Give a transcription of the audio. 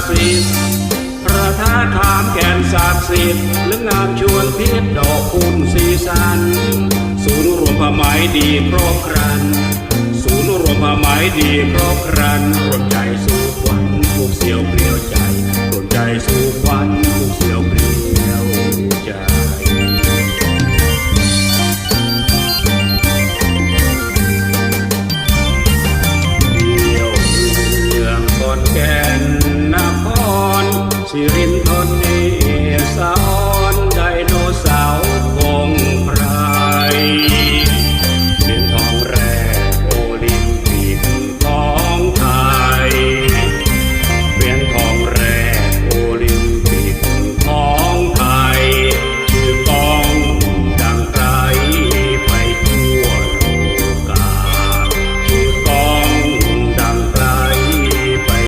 กดิ์สิทธิ์พระธาตุขามแก่นศักดิ์สิทธิ์หรืองามชวนพิษดอกคุณสีสัน ศูนย์รวมผ้าไหมดีครบครัน ศูนย์รวมผ้าไหมดีครบครันรวมใจสู่